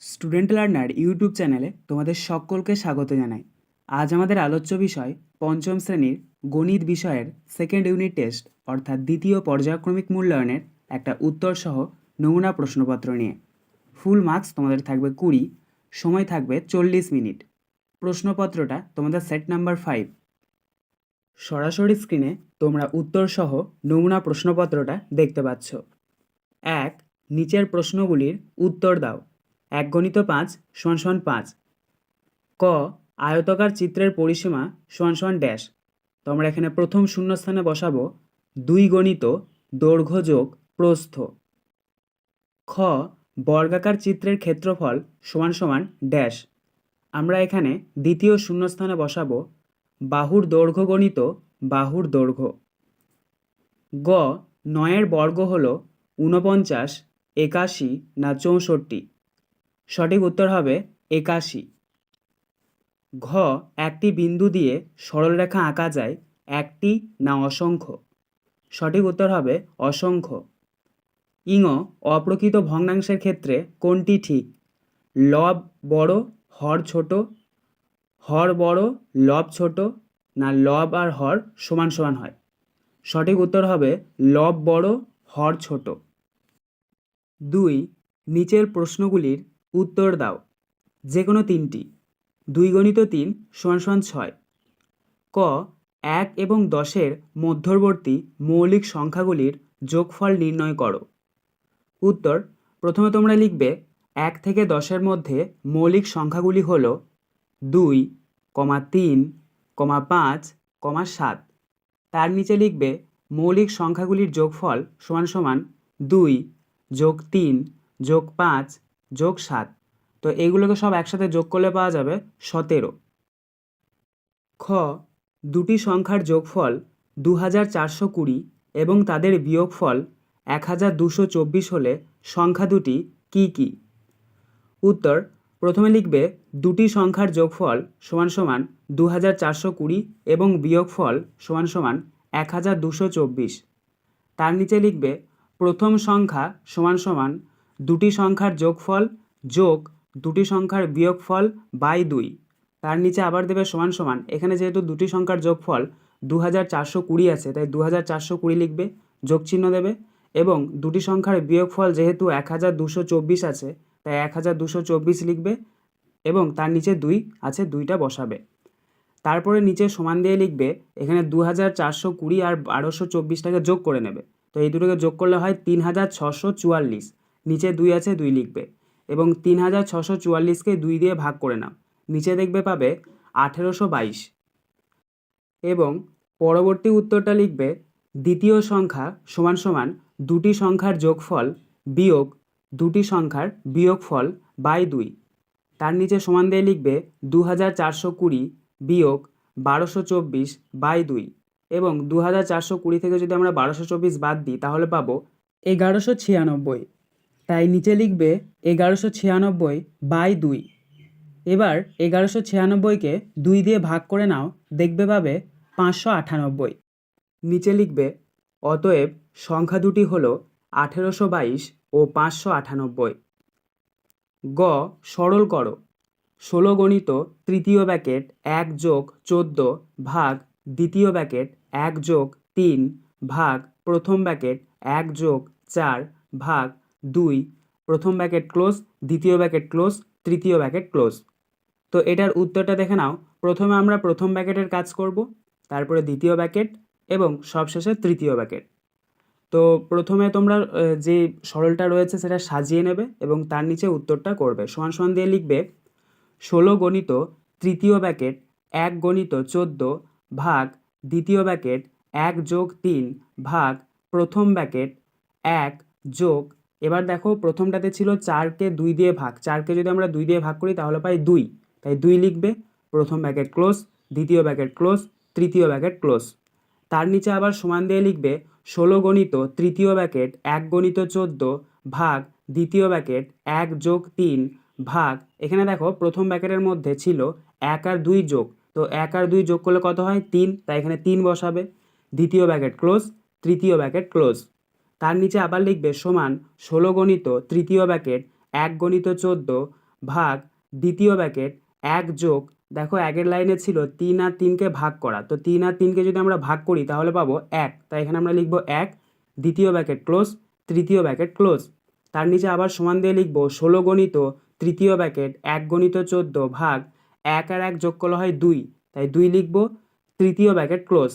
Student learner YouTube চ্যানেলে তোমাদের সকলকে স্বাগত জানাই। আজ আমাদের আলোচ্য বিষয় পঞ্চম শ্রেণির গণিত বিষয়ের সেকেন্ড ইউনিট টেস্ট অর্থাৎ দ্বিতীয় পর্যায়ক্রমিক মূল্যায়নের একটা উত্তর সহ নমুনা প্রশ্নপত্র নিয়ে। ফুল মার্কস তোমাদের থাকবে কুড়ি, সময় থাকবে চল্লিশ মিনিট। প্রশ্নপত্রটা তোমাদের সেট নাম্বার ফাইভ সরাসরি স্ক্রিনে তোমরা উত্তর সহ নমুনা প্রশ্নপত্রটা দেখতে পাচ্ছ। এক, নিচের প্রশ্নগুলির উত্তর দাও। এক গণিত পাঁচ, সমান সমান পাঁচ। ক, আয়তকার চিত্রের পরিসীমা, সমান সমান ড্যাশ। তো আমরা এখানে প্রথম শূন্যস্থানে বসাবো দুই গণিত দৈর্ঘ্য যোগ প্রস্থ। খ, বর্গাকার চিত্রের ক্ষেত্রফল, সমান সমান ড্যাশ। আমরা এখানে দ্বিতীয় শূন্যস্থানে বসাবো, বাহুর দৈর্ঘ্য গণিত, বাহুর দৈর্ঘ্য। গ, নয়ের বর্গ হল ঊনপঞ্চাশ, একাশি না চৌষট্টি। সঠিক উত্তর হবে একাশি। ঘ, একটি বিন্দু দিয়ে সরলরেখা আঁকা যায়, একটি না অসংখ্য। সঠিক উত্তর হবে অসংখ্য। ইঙ, অপ্রকৃত ভগ্নাংশের ক্ষেত্রে কোনটি ঠিক? লব বড়, হর ছোট, হর বড়, লব ছোট, না লব আর হর সমান সমান হয়? সঠিক উত্তর হবে লব বড়, হর ছোট। দুই, নিচের প্রশ্নগুলির উত্তর দাও। যে কোনো তিনটি। দুই গণিত তিন সমান সমান ছয়। ক, এক এবং দশের মধ্যবর্তী মৌলিক সংখ্যাগুলির যোগফল নির্ণয় করো। উত্তর, প্রথমে তোমরা লিখবে এক থেকে দশের মধ্যে মৌলিক সংখ্যাগুলি হল দুই, কমা তিন, কমা পাঁচ, কমা সাত। তার নিচে লিখবে মৌলিক সংখ্যাগুলির যোগফল সমান সমান দুই যোগ তিন যোগ পাঁচ যোগ সাত। তো এগুলোকে সব একসাথে যোগ করলে পাওয়া যাবে সতেরো। খ, দুটি সংখ্যার যোগফল দু হাজার চারশো কুড়ি এবং তাদের বিয়োগফল এক হাজার দুশো চব্বিশ হলে সংখ্যা দুটি কী কী? উত্তর, প্রথমে লিখবে দুটি সংখ্যার যোগফল সমান সমান দু হাজার চারশো কুড়ি এবং বিয়োগফল সমান সমান এক হাজার দুশো চব্বিশ। তার নিচে লিখবে প্রথম সংখ্যা সমান সমান দুটি সংখ্যার যোগফল যোগ দুটি সংখ্যার বিয়োগফল বাই দুই। তার নিচে আবার দেবে সমান সমান। এখানে যেহেতু দুটি সংখ্যার যোগফল দু হাজার চারশো কুড়ি আছে, তাই দু হাজার চারশো কুড়ি লিখবে যোগ চিহ্ন দেবে এবং দুটি সংখ্যার বিয়োগফল যেহেতু এক হাজার দুশো চব্বিশ আছে, তাই এক হাজার দুশো চব্বিশ লিখবে এবং তার নিচে দুই আছে, দুইটা বসাবে। তারপরে নিচে সমান দিয়ে লিখবে, এখানে দু হাজার চারশো কুড়ি আর বারোশো চব্বিশটাকে যোগ করে নেবে। তো এই দুটোকে যোগ করলে হয় তিন হাজার ছশো চুয়াল্লিশ। নিচে দুই আছে, দুই লিখবে। এবং তিন হাজার ছশো চুয়াল্লিশকে দুই দিয়ে ভাগ করে নাও। নিচে দেখবে পাবে আঠেরোশো বাইশ। এবং পরবর্তী উত্তরটা লিখবে, দ্বিতীয় সংখ্যা সমান সমান দুটি সংখ্যার যোগফল বিয়োগ দুটি সংখ্যার বিয়োগফল বাই দুই। তার নিচে সমান দিয়ে লিখবে দু হাজার চারশো কুড়ি বিয়োগ বারোশো চব্বিশ বাই দুই। এবং দু হাজার চারশো কুড়ি থেকে যদি আমরা বারোশো চব্বিশ বাদ দিই, তাহলে পাবো এগারোশো ছিয়ানব্বই। তাই নিচে লিখবে এগারোশো ছিয়ানব্বই বাই দুই। এবার এগারোশো ছিয়ানব্বইকে দুই দিয়ে ভাগ করে নাও, দেখবে পাবে পাঁচশো আটানব্বই। নিচে লিখবে, অতএব সংখ্যা দুটি হল আঠেরোশো বাইশ ও পাঁচশো আটানব্বই। গ, সরল করো। ষোলো গণিত তৃতীয় ব্যাকেট এক যোগ চোদ্দ ভাগ দ্বিতীয় ব্যাকেট এক যোগ তিন ভাগ প্রথম ব্যাকেট এক যোগ চার ভাগ দুই, প্রথম ব্যাকেট ক্লোজ, দ্বিতীয় ব্যাকেট ক্লোজ, তৃতীয় ব্যাকেট ক্লোজ। তো এটার উত্তরটা দেখে নাও। প্রথমে আমরা প্রথম ব্যাকেটের কাজ করব, তারপরে দ্বিতীয় ব্যাকেট এবং সবশেষে তৃতীয় ব্যাকেট। তো প্রথমে তোমরা যে সরলটা রয়েছে সেটা সাজিয়ে নেবে এবং তার নিচে উত্তরটা করবে। সমান সমান দিয়ে লিখবে, ষোলো গণিত তৃতীয় ব্যাকেট এক গণিত চোদ্দ ভাগ দ্বিতীয় ব্যাকেট এক যোগ তিন ভাগ প্রথম ব্যাকেট এক যোগ এবার দেখো প্রথমটাতে ছিল চারকে দুই দিয়ে ভাগ। চারকে যদি আমরা দুই দিয়ে ভাগ করি, তাহলে পাই দুই। তাই দুই লিখবে, প্রথম ব্যাকেট ক্লোজ, দ্বিতীয় ব্যাকেট ক্লোজ, তৃতীয় ব্যাকেট ক্লোজ। তার নিচে আবার সমান দিয়ে লিখবে, ষোলো গণিত তৃতীয় ব্যাকেট এক গণিত চোদ্দ ভাগ দ্বিতীয় ব্যাকেট এক যোগ তিন ভাগ। এখানে দেখো প্রথম ব্যাকেটের মধ্যে ছিল এক আর দুই যোগ। তো এক আর দুই যোগ করলে কত হয়? তিন। তাই এখানে তিন বসাবে। দ্বিতীয় ব্যাকেট ক্লোজ, তৃতীয় ব্যাকেট ক্লোজ। তার নিচে আবার লিখবে সমান ষোলো গণিত তৃতীয় ব্যাকেট এক গণিত চোদ্দ ভাগ দ্বিতীয় ব্যাকেট এক যোগ। দেখো একের লাইনে ছিল তিন আর তিনকে ভাগ করা। তো তিন আর তিনকে যদি আমরা ভাগ করি তাহলে পাবো এক। তাই এখানে আমরা লিখব এক, দ্বিতীয় ব্যাকেট ক্লোজ, তৃতীয় ব্যাকেট ক্লোজ। তার নিচে আবার সমান দিয়ে লিখব ষোলো গণিত তৃতীয় ব্যাকেট এক গণিত চোদ্দ ভাগ এক আর এক যোগ করলে হয় দুই। তাই দুই লিখব, তৃতীয় ব্যাকেট ক্লোজ।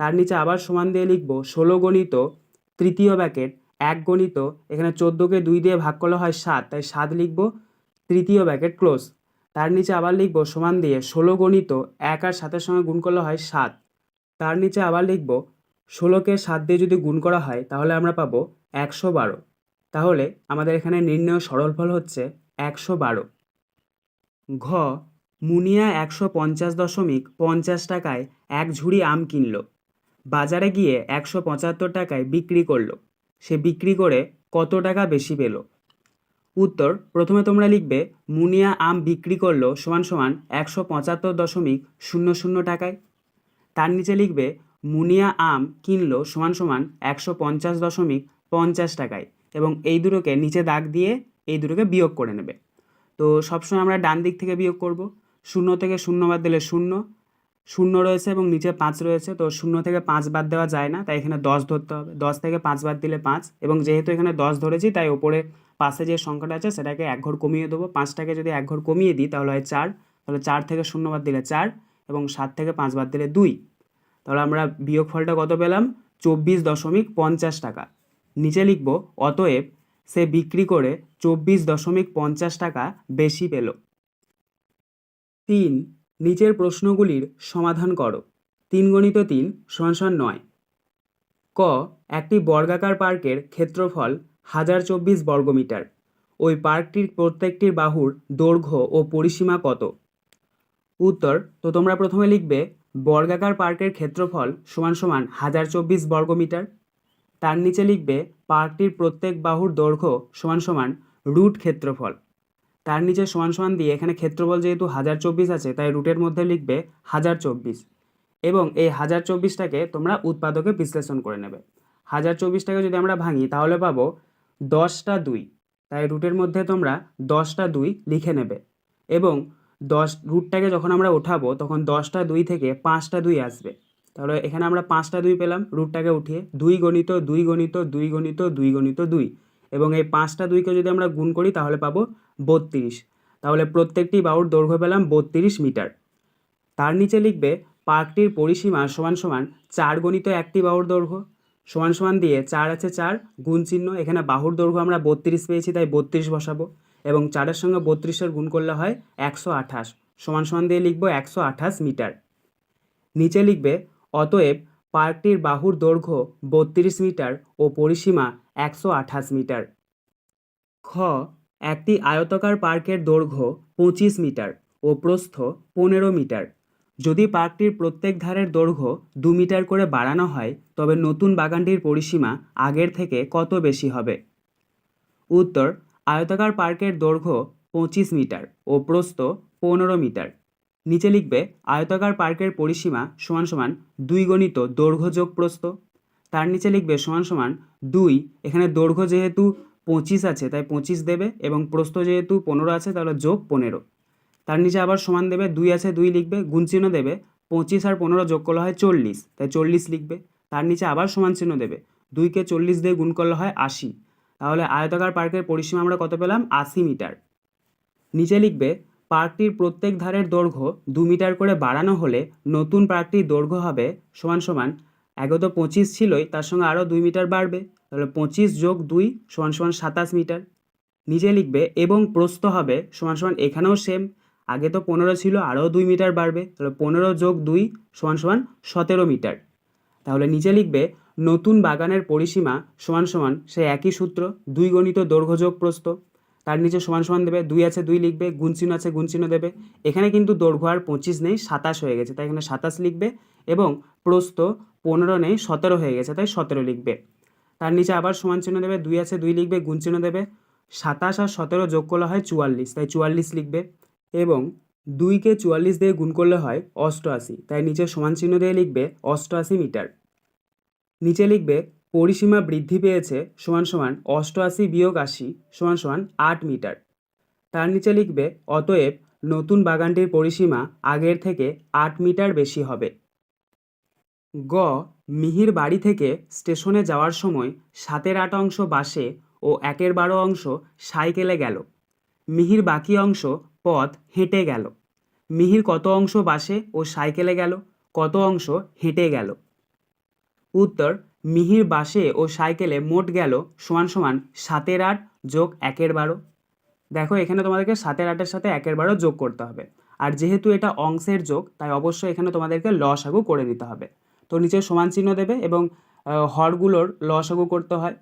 তার নিচে আবার সমান দিয়ে লিখব ষোলো গণিত তৃতীয় ব্যাকেট, এক গণিত, এখানে চোদ্দোকে দুই দিয়ে ভাগ করলে হয় সাত, তাই সাত লিখব তৃতীয় ব্যাকেট ক্লোজ। তার নিচে আবার লিখব সমান দিয়ে ষোলো গণিত, এক আর সাতের সঙ্গে গুণ করলে হয় সাত। তার নিচে আবার লিখব ষোলোকে সাত দিয়ে যদি গুণ করা হয়, তাহলে আমরা পাবো একশো বারো। তাহলে আমাদের এখানে নির্ণয় সরল ফল হচ্ছে একশো বারো। ঘ, মুনিয়া একশো পঞ্চাশ দশমিক পঞ্চাশ টাকায় এক ঝুড়ি আম কিনলো। বাজারে গিয়ে একশো পঁচাত্তর টাকায় বিক্রি করল। সে বিক্রি করে কত টাকা বেশি পেল? উত্তর, প্রথমে তোমরা লিখবে, মুনিয়া আম বিক্রি করল সমান সমান একশো পঁচাত্তর দশমিক শূন্য শূন্য টাকায়। তার নিচে লিখবে, মুনিয়া আম কিনলো সমান সমান একশো পঞ্চাশ দশমিক পঞ্চাশ টাকায় এবং এই দুটোকে নিচে দাগ দিয়ে এই দুটোকে বিয়োগ করে নেবে। তো সবসময় আমরা ডান দিক থেকে বিয়োগ করব। শূন্য থেকে শূন্য বাদ দিলে শূন্য শূন্য রয়েছে এবং নিচে পাঁচ রয়েছে, তো শূন্য থেকে পাঁচ বাদ দেওয়া যায় না, তাই এখানে দশ ধরতে হবে। দশ থেকে পাঁচ বাদ দিলে পাঁচ, এবং যেহেতু এখানে দশ ধরেছি, তাই ওপরে পাশে যে সংখ্যাটা আছে, সেটাকে এক ঘর কমিয়ে দেবো। পাঁচটাকে যদি এক ঘর কমিয়ে দিই, তাহলে হয় চার, তাহলে চার থেকে শূন্য বাদ দিলে চার, এবং সাত থেকে পাঁচ বাদ দিলে দুই। তাহলে আমরা বিয়োগ ফলটা কত পেলাম? চব্বিশ দশমিক পঞ্চাশ টাকা। নিচে লিখব, অতএব সে বিক্রি করে চব্বিশ দশমিক পঞ্চাশ টাকা বেশি পেল। তিন নিচের প্রশ্নগুলির সমাধান করো। তিন গণিত তিন সমান নয়। ক, একটি বর্গাকার পার্কের ক্ষেত্রফল হাজার চব্বিশ বর্গমিটার। ওই পার্কটির প্রত্যেকটির বাহুর দৈর্ঘ্য ও পরিসীমা কত? উত্তর, তো তোমরা প্রথমে লিখবে, বর্গাকার পার্কের ক্ষেত্রফল সমান সমান হাজার চব্বিশ বর্গমিটার। তার নিচে লিখবে, পার্কটির প্রত্যেক বাহুর দৈর্ঘ্য সমান সমান রুট ক্ষেত্রফল। তার নিচে সমান সমান দিয়ে এখানে ক্ষেত্রফল যেহেতু হাজার চব্বিশ আছে, তাই রুটের মধ্যে লিখবে হাজার চব্বিশ। এবং এই হাজার চব্বিশটাকে তোমরা উৎপাদকে বিশ্লেষণ করে নেবে। হাজার চব্বিশটাকে যদি আমরা ভাঙি, তাহলে পাবো দশটা দুই। তাই রুটের মধ্যে তোমরা দশটা দুই লিখে নেবে। এবং দশ রুটটাকে যখন আমরা ওঠাবো, তখন দশটা দুই থেকে পাঁচটা দুই আসবে। তাহলে এখানে আমরা পাঁচটা দুই পেলাম রুটটাকে উঠিয়ে দুই গণিত দুই গণিত দুই গণিত দুই গণিত, দুই। এবং এই পাঁচটা দুইকে যদি আমরা গুণ করি, তাহলে পাবো বত্রিশ। তাহলে প্রত্যেকটি বাহুর দৈর্ঘ্য পেলাম বত্রিশ মিটার। তার নিচে লিখবে পার্কটির পরিসীমা সমান সমান চার গণিত একটি বাহুর দৈর্ঘ্য। সমান সমান দিয়ে চার আছে চার গুণ চিহ্ন, এখানে বাহুর দৈর্ঘ্য আমরা বত্রিশ পেয়েছি, তাই বত্রিশ বসাবো। এবং চারের সঙ্গে বত্রিশের গুণ করলে হয় একশো আঠাশ। সমান সমান দিয়ে লিখব একশো আঠাশ মিটার। নিচে লিখবে, অতএব পার্কটির বাহুর দৈর্ঘ্য বত্রিশ মিটার ও পরিসীমা একশো আঠাশ মিটার। খ একটি আয়তকার পার্কের দৈর্ঘ্য পঁচিশ মিটার ও প্রস্থ পনেরো মিটার। যদি পার্কটির প্রত্যেক ধারের দৈর্ঘ্য দু মিটার করে বাড়ানো হয়, তবে নতুন বাগানটির পরিসীমা আগের থেকে কত বেশি হবে? উত্তর, আয়তাকার পার্কের দৈর্ঘ্য পঁচিশ মিটার ও প্রস্থ পনেরো মিটার। নিচে লিখবে, আয়তাকার পার্কের পরিসীমা সমান সমান দুই গণিত দৈর্ঘ্য যোগ প্রস্থ। তার নিচে লিখবে সমান সমান দুই, এখানে দৈর্ঘ্য যেহেতু পঁচিশ আছে, তাই পঁচিশ দেবে এবং প্রস্থ যেহেতু পনেরো আছে, তাহলে যোগ পনেরো। তার নিচে আবার সমান দেবে, দুই আছে, দুই লিখবে, গুণ চিহ্ন দেবে, পঁচিশ আর পনেরো যোগ করলে হয় চল্লিশ, তাই চল্লিশ লিখবে। তার নিচে আবার সমান চিহ্ন দেবে, দুইকে চল্লিশ দিয়ে গুণ করলে হয় আশি। তাহলে আয়তাকার পার্কের পরিসীমা আমরা কত পেলাম? আশি মিটার। নিচে লিখবে, পার্কটির প্রত্যেক ধারের দৈর্ঘ্য দু মিটার করে বাড়ানো হলে নতুন পার্কটির দৈর্ঘ্য হবে সমান সমান এগত পঁচিশ ছিলই, তার সঙ্গে আরও দুই মিটার বাড়বে। তাহলে পঁচিশ যোগ দুই সমান সমান সাতাশ মিটার। নিচে লিখবে, এবং প্রস্থ হবে সমান সমান এখানেও সেম আগে তো পনেরো ছিল, আরও দুই মিটার বাড়বে, তাহলে পনেরো যোগ দুই সমান সমান সতেরো মিটার। তাহলে নিচে লিখবে, নতুন বাগানের পরিসীমা সমান সমান সেই একই সূত্র, দুই গণিত দৈর্ঘ্য যোগ প্রস্থ, তার নিচে সমান সমান দেবে, দুই আছে দুই লিখবে গুণচিহ্ন আছে গুণচিহ্ন দেবে, এখানে কিন্তু দৈর্ঘ্য আর পঁচিশ নেই, সাতাশ হয়ে গেছে, তাই এখানে সাতাশ লিখবে, এবং প্রস্থ পনেরো নেই, সতেরো হয়ে গেছে, তাই সতেরো লিখবে। তার নিচে আবার সমান চিহ্ন দেবে, দুই আছে, দুই লিখবে, গুণ চিহ্ন দেবে। সাতাশ আর সতেরো যোগ করলে হয় চুয়াল্লিশ, তাই চুয়াল্লিশ লিখবে। এবং দুইকে চুয়াল্লিশ দিয়ে গুণ করলে হয় অষ্টআশি, তাই নিচে সমান চিহ্ন দিয়ে লিখবে অষ্টআশি মিটার। নিচে লিখবে, পরিসীমা বৃদ্ধি পেয়েছে সমান সমান অষ্টআশি বিয়োগ আশি সমান সমান আট মিটার। তার নিচে লিখবে, অতএব নতুন বাগানটির পরিসীমা আগের থেকে আট মিটার বেশি হবে। গ, মিহির বাড়ি থেকে স্টেশনে যাওয়ার সময় সাতের আট অংশ বাসে ও একের বারো অংশ সাইকেলে গেল। মিহির বাকি অংশ পথ হেঁটে গেল। মিহির কত অংশ বাসে ও সাইকেলে গেল, কত অংশ হেঁটে গেল। উত্তর, মিহির বাসে ও সাইকেলে মোট গেল সমান সমান সাতের আট যোগ একের বারো। দেখো, এখানে তোমাদেরকে সাতের আটের সাথে একের বারো যোগ করতে হবে। আর যেহেতু এটা অংশের যোগ, তাই অবশ্যই এখানে তোমাদেরকে লসাগু করে দিতে হবে। তো নিচে সমান চিহ্ন দেবে এবং হরগুলোর লসাগু করতে হয়।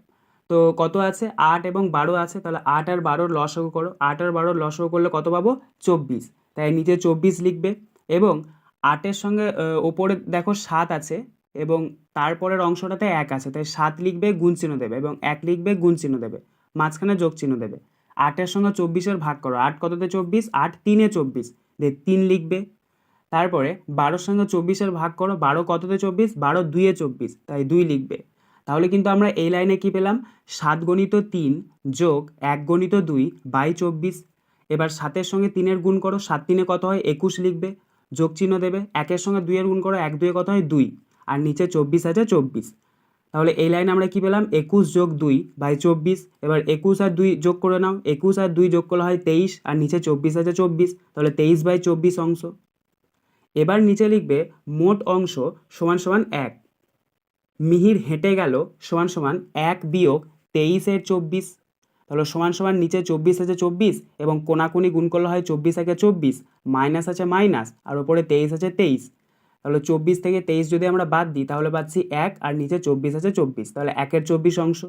তো কত আছে? আট এবং বারো আছে, তাহলে আট আর বারোর লসাগু করো। আট আর বারোর লসাগু করলে কত পাবো? চব্বিশ। তাই নিচে চব্বিশ লিখবে এবং আটের সঙ্গে ওপরে দেখো সাত আছে এবং তারপরের অংশটাতে এক আছে, তাই সাত লিখবে গুণ চিহ্ন দেবে এবং এক লিখবে গুণ চিহ্ন দেবে, মাঝখানে যোগ চিহ্ন দেবে। আটের সঙ্গে চব্বিশের ভাগ করো, আট কততে চব্বিশ? আট তিনে চব্বিশ। দিয়ে তিন লিখবে তারপরে বারোর সঙ্গে চব্বিশের ভাগ করো, বারো কততে চব্বিশ? বারো দুইয়ে চব্বিশ, তাই দুই লিখবে। তাহলে কিন্তু আমরা এই লাইনে কি পেলাম? সাত গণিত তিন যোগ এক গণিত দুই বাই চব্বিশ। এবার সাতের সঙ্গে তিনের গুণ করো, সাত তিনে কত হয়? একুশ লিখবে। যোগ চিহ্ন দেবে, একের সঙ্গে দুইয়ের গুণ করো, এক দুয়ে কত হয়? দুই। আর নিচে চব্বিশ আছে, চব্বিশ। তাহলে এই লাইনে আমরা কি পেলাম? একুশ যোগ দুই বাই চব্বিশ। এবার একুশ আর দুই যোগ করে নাও। একুশ আর দুই যোগ করলে হয় তেইশ, আর নিচে চব্বিশ আছে, চব্বিশ। তাহলে তেইশ বাই চব্বিশ অংশ। এবার নিচে লিখবে মোট অংশ সমান সমান এক। মিহির হেঁটে গেল সমান সমান এক বিয়োগ তেইশের চব্বিশ। তাহলে সমান সমান নিচে চব্বিশ আছে চব্বিশ এবং কোনাকুনি গুণ করলে হয় চব্বিশ একে চব্বিশ, মাইনাস আছে মাইনাস আর ওপরে তেইশ আছে তেইশ। তাহলে চব্বিশ থেকে তেইশ যদি আমরা বাদ দিই, তাহলে পাচ্ছি এক আর নিচে চব্বিশ আছে চব্বিশ, তাহলে একের চব্বিশ অংশ।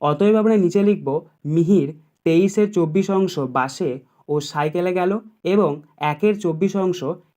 অতএব আমরা নিচে লিখব মিহির তেইশের চব্বিশ অংশ বাসে ও সাইকেলে গেল এবং একের চব্বিশ অংশ